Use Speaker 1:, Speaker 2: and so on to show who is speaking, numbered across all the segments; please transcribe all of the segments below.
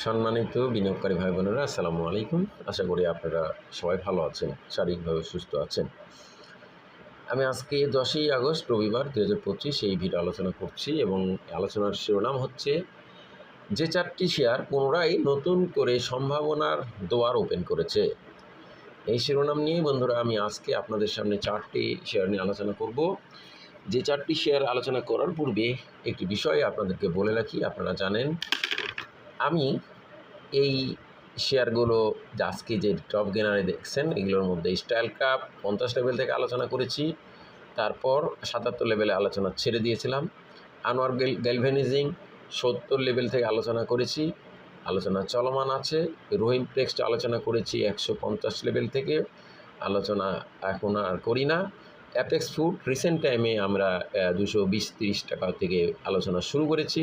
Speaker 1: সম্মানিত বিনিয়োগকারী ভাই বোনেরা, আসসালামু আলাইকুম। আশা করি আপনারা সবাই ভালো আছেন, শারীরিকভাবে সুস্থ আছেন। আমি আজকে দশই আগস্ট, রবিবার দু হাজার পঁচিশ এই ভিডিও আলোচনা করছি এবং আলোচনার শিরোনাম হচ্ছে, যে চারটি শেয়ার পুনরায় নতুন করে সম্ভাবনার দোয়ার ওপেন করেছে। এই শিরোনাম নিয়ে বন্ধুরা, আমি আজকে আপনাদের সামনে চারটি শেয়ার নিয়ে আলোচনা করব। যে চারটি শেয়ার আলোচনা করার পূর্বে একটি বিষয় আপনাদেরকে বলে রাখি, আপনারা জানেন আমি এই শেয়ারগুলো আজকে যে টপ গেনারে দেখছেন, এগুলোর মধ্যে স্টাইল কাপ পঞ্চাশ লেভেল থেকে আলোচনা করেছি, তারপর সাতাত্তর লেভেলে আলোচনা ছেড়ে দিয়েছিলাম, আনোয়ার গেল গ্যালভেনিজিং সত্তর লেভেল থেকে আলোচনা করেছি, আলোচনা চলমান আছে, রহিম টেক্সট আলোচনা করেছি একশো পঞ্চাশ লেভেল থেকে, আলোচনা এখন আর করি না অ্যাপেক্স ফুড রিসেন্ট টাইমে আমরা দুশো বিশ, তিরিশ টাকা থেকে আলোচনা শুরু করেছি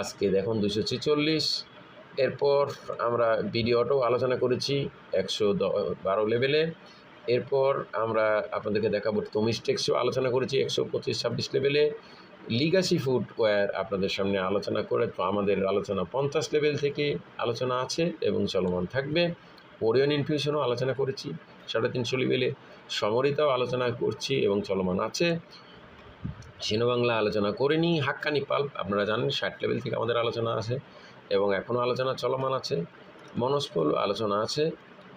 Speaker 1: আজকে দেখুন দুশো ছেচল্লিশ। এরপর আমরা ভিডিওটাও আলোচনা করেছি একশো বারো লেভেলে এরপর আমরা আপনাদেরকে দেখাবো তমিস টেক্সও আলোচনা করেছি একশো পঁচিশ, ছাব্বিশ লেভেলে লিগাসি ফুটওয়্যার আপনাদের সামনে আলোচনা করে তো আমাদের আলোচনা পঞ্চাশ লেভেল থেকে আলোচনা আছে এবং চলমান থাকবে। ওরিয়ন ইনফিউশনও আলোচনা করেছি, সাড়ে তিনশো লেভেলে সমরিতাও আলোচনা করছি এবং চলমান আছে। সিনোবাংলা আলোচনা করিনি, হাক্কানি পাল্প আপনারা জানেন ষাট লেভেল থেকে আমাদের আলোচনা আছে এবং এখনও আলোচনা চলমান আছে মনস্পল আলোচনা আছে।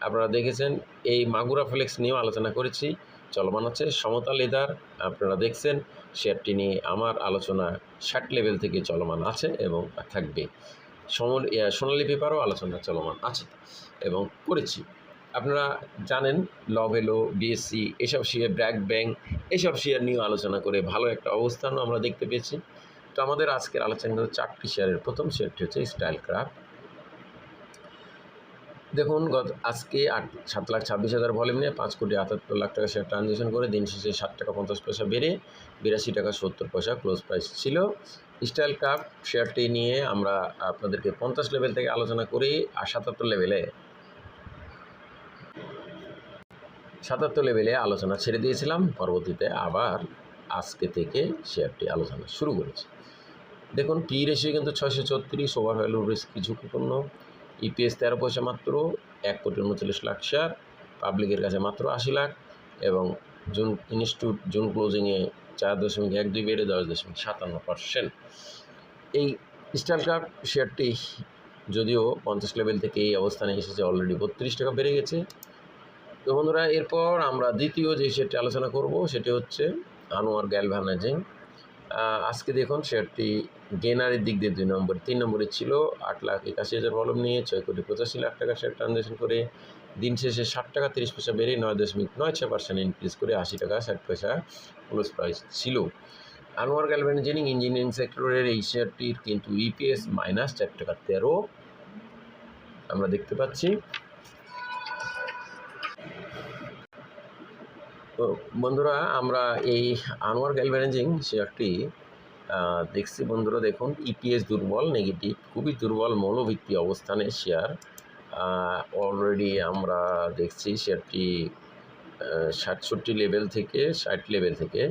Speaker 1: আপনারা দেখেছেন এই মাগুরা ফ্লেক্স নিয়েও আলোচনা করেছি, চলমান আছে। সমতা লেদার আপনারা দেখছেন শেয়ারটি নিয়ে আমার আলোচনা ষাট লেভেল থেকে চলমান আছে এবং থাকবে। সমর সোনালি পেপারও আলোচনা চলমান আছে এবং করেছি। আপনারা জানেন লভেলো বিএসসি এসব শেয়ার ব্র্যাক ব্যাংক এসব শেয়ার নিয়েও আলোচনা করে ভালো একটা অবস্থানও আমরা দেখতে পেয়েছি। তো আমাদের আজকের আলোচনা কিন্তু চারটি শেয়ারের প্রথম শেয়ারটি হচ্ছে স্টাইল ক্রাফট দেখুন, গত আজকে আট, সাত লাখ ছাব্বিশ হাজার ভলিউম নিয়ে পাঁচ কোটি আটাত্তর লাখ টাকা শেয়ার ট্রানজেকশন করে, দিন শেষে ষাট টাকা পঞ্চাশ পয়সা বেড়ে বিরাশি টাকা সত্তর পয়সা ক্লোজ প্রাইস ছিল। স্টাইল ক্রাফট শেয়ারটি নিয়ে আমরা আপনাদেরকে পঞ্চাশ লেভেল থেকে আলোচনা করি আর সাতাত্তর লেভেলে সাতাত্তর লেভেলে আলোচনা ছেড়ে দিয়েছিলাম। পরবর্তীতে আবার আজকে থেকে শেয়ারটি আলোচনা শুরু করেছে। দেখুন পি রেশিও কিন্তু ছয়শো ছত্রিশ ওভার ভ্যালু রিস্ক ঝুঁকিপূর্ণ? ইপিএস তেরো পয়সা মাত্র, এক কোটি উনচল্লিশ লাখ শেয়ার পাবলিকের কাছে মাত্র আশি লাখ এবং জুন ইনস্টিটিউট জুন ক্লোজিংয়ে চার দশমিক এক দুই বেড়ে দশ দশমিক সাতান্ন পার্সেন্ট এই স্টার কাপ শেয়ারটি যদিও পঞ্চাশ লেভেল থেকে এই অবস্থানে এসেছে অলরেডি বত্রিশ টাকা বেড়ে গেছে। তো বন্ধুরা, এরপর আমরা দ্বিতীয় যে শেয়ারটি আলোচনা করব, সেটি হচ্ছে আনোয়ার গ্যালভানাইজিং আজকে দেখুন শেয়ারটি গেনারের দিক দিয়ে দুই নম্বর, তিন নম্বরে ছিল, আট লাখ একাশি হাজার ভলম নিয়ে ছয় কোটি পঁচাশি লাখ টাকা শেয়ার ট্রানজ্যাকশন করে, দিন শেষে ষাট টাকা তিরিশ পয়সা বেড়ে নয় দশমিক নয় ছয় পার্সেন্ট ইনক্রিজ করে আশি টাকা ষাট পয়সা ক্লোজ প্রাইস ছিল। আনোয়ার গ্যালভেনাইজিং ইঞ্জিনিয়ারিং সেক্টরের এই শেয়ারটির কিন্তু ইপিএস মাইনাস চার টাকা তেরো, আমরা দেখতে পাচ্ছি। তো বন্ধুরা, আমরা এই আনোয়ার গ্যালভেনাইজিং শেয়ারটি দেখছি বন্ধুরা, দেখুন ইপিএস দুর্বল নেগেটিভ খুবই দুর্বল মৌলভিত্তি অবস্থানে শেয়ার। অলরেডি আমরা দেখছি শেয়ারটি সাতষট্টি লেভেল থেকে, ষাট লেভেল থেকে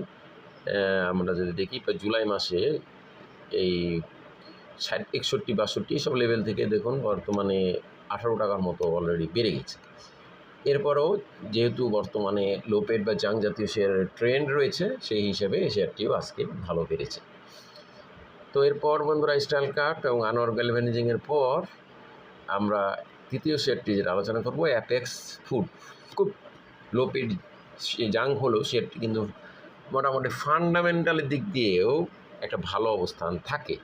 Speaker 1: আমরা যদি দেখি জুলাই মাসে এই ষাট, একষট্টি, বাষট্টি, সব লেভেল থেকে দেখুন, বর্তমানে আঠারো টাকার মতো অলরেডি বেড়ে গেছে। এরপরও যেহেতু বর্তমানে লোপেড বা জাং জাতীয় শেয়ারের ট্রেন্ড রয়েছে, সেই হিসেবে এই শেয়ারটিও আজকে ভালো বেড়েছে। তো এরপর বন্ধুরা, স্টাইল কাট এবং আনোয়ার গ্যালভেনিজিংয়ের পর আমরা তৃতীয় শেয়ারটি যেটা আলোচনা করব, অ্যাপেক্স ফুড। খুব লোপেড জাং হলো শেয়ারটি কিন্তু মোটামুটি ফান্ডামেন্টালের দিক দিয়েও একটা ভালো অবস্থান থাকে।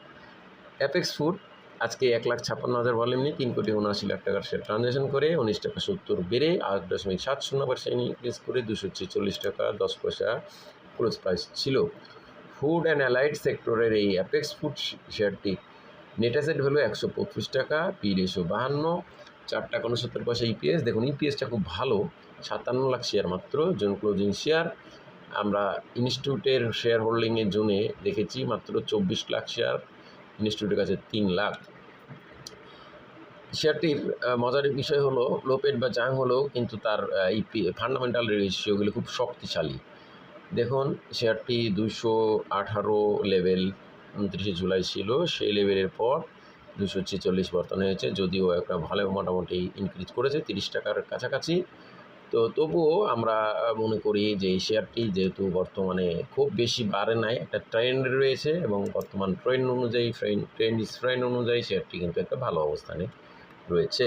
Speaker 1: অ্যাপেক্স ফুড আজকে এক লাখ ছাপ্পান্ন হাজার ভলিউম নিয়ে তিন কোটি উনআশি লাখ টাকার শেয়ার ট্রানজ্যাকশন করে উনিশ টাকা সত্তর বেড়ে আট দশমিক সাত শূন্য পার্সেন্ট ইনক্রিজ করে দুশো ছেচল্লিশ টাকা দশ পয়সা ক্লোজ প্রাইস ছিল। ফুড অ্যান্ড অ্যালাইড সেক্টরের এই অ্যাপেক্স ফুড শেয়ারটি নেট অ্যাসেট ভ্যালু একশো পঁচিশ টাকা পি রেশো বাহান্ন, চার টাকা উনসত্তর পয়সা ইপিএস দেখুন ইপিএসটা খুব ভালো, সাতান্ন লাখ শেয়ার মাত্র জুন ক্লোজিং শেয়ার আমরা ইনস্টিটিউটের শেয়ার হোল্ডিংয়ের জোনে দেখেছি মাত্র চব্বিশ লাখ শেয়ার ইনস্টিটিউটের কাছে তিন লাখ। শেয়ারটির মজার বিষয় হলো লোপেড বা জাং হলেও কিন্তু তার ইপি ফান্ডামেন্টাল রেশিওগুলি খুব শক্তিশালী। দেখুন, শেয়ারটি দুশো আঠারো লেভেল উনত্রিশে জুলাই ছিল, সেই লেভেলের পর দুশো ছেচল্লিশ বর্তমানে হয়েছে, যদিও একটা ভালো মোটামুটি ইনক্রিজ করেছে, তিরিশ টাকার কাছাকাছি। তো তবুও আমরা মনে করি যে এই শেয়ারটি যেহেতু বর্তমানে খুব বেশি বাড়ে নাই, একটা ট্রেন্ড রয়েছে এবং বর্তমান ট্রেন্ড অনুযায়ী ট্রেন্ড ট্রেন্ড ট্রেন্ড অনুযায়ী শেয়ারটি কিন্তু একটা ভালো অবস্থানে রয়েছে।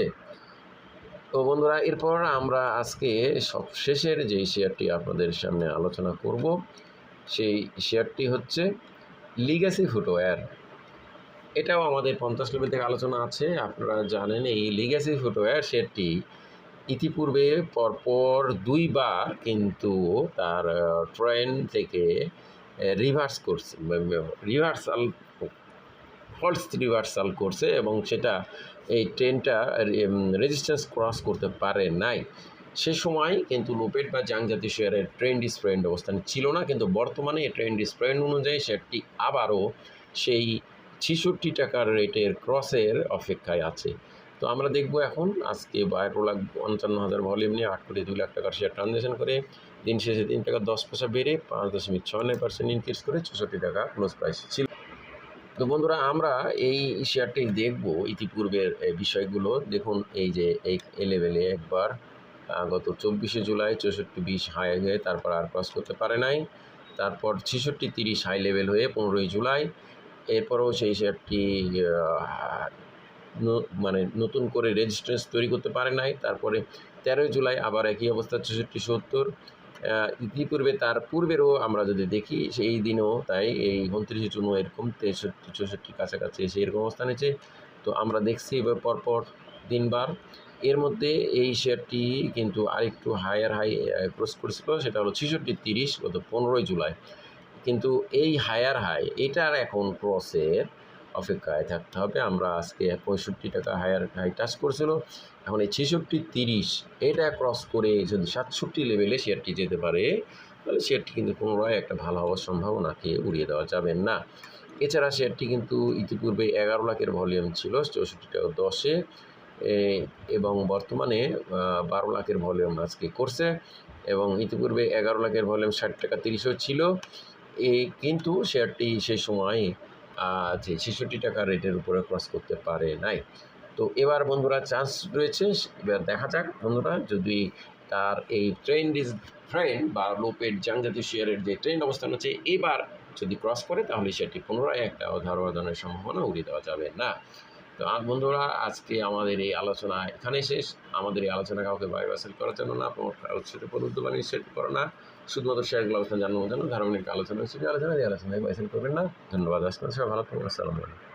Speaker 1: তো বন্ধুরা, এরপর আমরা আজকে সব শেষের যে শেয়ারটি আপনাদের সামনে আলোচনা করব, সেই শেয়ারটি হচ্ছে লিগাসি ফুটওয়্যার এটাও আমাদের পঞ্চাশ লেভেল থেকে আলোচনা আছে, আপনারা জানেন এই লিগাসি ফুটওয়্যার শেয়ারটি ইতিপূর্বে পরপর দুইবার কিন্তু তার ট্রেন থেকে রিভার্স করছে রিভার্সাল ফলস রিভার্সাল করছে এবং সেটা এই ট্রেনটা রেজিস্ট্যান্স ক্রস করতে পারে নাই। সে সময় কিন্তু লোপেট বা জাং জাতীয় শেয়ারের ট্রেন্ড স্প্রেন্ড অবস্থান ছিল না, কিন্তু বর্তমানে এই ট্রেন্ড স্প্রেন্ড অনুযায়ী শেয়ারটি আবারও সেই ছেষট্টি টাকার রেটের ক্রসের অপেক্ষায় আছে। তো আমরা দেখব এখন আজকে বারো লাখ পঞ্চান্ন হাজার ভলিউম নিয়ে আট কোটি দুই লাখ টাকার শেয়ার ট্রানজ্যাকশন করে। দিন শেষে তিন টাকা দশ পয়সা বেড়ে পাঁচ দশমিক ছয় নয় পার্সেন্ট ইনক্রিজ করে চৌষট্টি টাকা ক্লোজ প্রাইস ছিল। তো বন্ধুরা, আমরা এই শেয়ারটি দেখব ইতিপূর্বের বিষয়গুলো। দেখুন, এই যে এই লেভেলে একবার গত চব্বিশে জুলাই চৌষট্টি বিশ হাই হয়ে তারপর আর ক্রস করতে পারে নাই। তারপর ছেষট্টি তিরিশ হাই লেভেল হয়ে পনেরোই জুলাই। এরপরও সেই শেয়ারটি মানে নতুন করে রেজিস্ট্রেন্স তৈরি করতে পারে নাই। তারপরে তেরোই জুলাই আবার একই অবস্থা চৌষট্টি সত্তর। ইতিপূর্বে তার পূর্বেরও আমরা যদি দেখি, সেই দিনও তাই এই উনত্রিশে জুনও এরকম তেষট্টি, চৌষট্টির কাছাকাছি এসে এরকম অবস্থান হয়েছে তো আমরা দেখছি এবার পরপর তিনবার এর মধ্যে এই শেয়ারটি কিন্তু আরেকটু হায়ার হাই ক্রস করেছিল, সেটা হলো ছেষট্টি, তিরিশ, গত পনেরোই জুলাই। কিন্তু এই হায়ার হাই এটার এখন ক্রসের অপেক্ষায় থাকতে হবে। আমরা আজকে পঁয়ষট্টি টাকা হায়ার হাই টাচ করছিল। এখন এই ছেষট্টি তিরিশ এটা ক্রস করে যদি সাতষট্টি লেভেলে শেয়ারটি যেতে পারে তাহলে শেয়ারটি কিন্তু পুনরায় একটা ভালো হওয়ার সম্ভাবনাকে উড়িয়ে দেওয়া যাবে না। এছাড়া শেয়ারটি কিন্তু ইতিপূর্বে এগারো লাখের ভলিউম ছিল চৌষট্টি টাকা দশে। এ, এবং বর্তমানে বারো লাখের ভলিউম আজকে করছে এবং ইতিপূর্বে এগারো লাখের ভলিউম ষাট টাকা তিরিশও ছিল। এই কিন্তু শেয়ারটি সেই সময় যে ছেষট্টি টাকা রেটের উপরে ক্রস করতে পারে নাই। তো এবার বন্ধুরা চান্স রয়েছে, এবার দেখা যাক বন্ধুরা যদি তার এই ট্রেন্ড ইজ ফ্রেন্ড বা লোপের জাংজাতীয় শেয়ারের যে ট্রেন্ড অবস্থান আছে, এবার যদি ক্রস করে তাহলে সেটি পুনরায় একটা অধারণের সম্ভাবনা উড়িয়ে দেওয়া যাবে না। তো বন্ধুরা, আজকে আমাদের এই আলোচনা এখানেই শেষ। আমাদের এই আলোচনা কাউকে বাই বাসেল করার জন্য না, প্রমোট করার প্রদত্ত বা নিশ্চিত করো না। শুধুমাত্র শেয়ারগুলো আলোচনা জানানোর জন্য ধার্মিক আলোচনা হচ্ছে আলোচনা এই আলোচনায় বাইসেল করবেন না। ধন্যবাদ আসলে সবাই ভালো থাকবেন, আসসালামু আলাইকুম।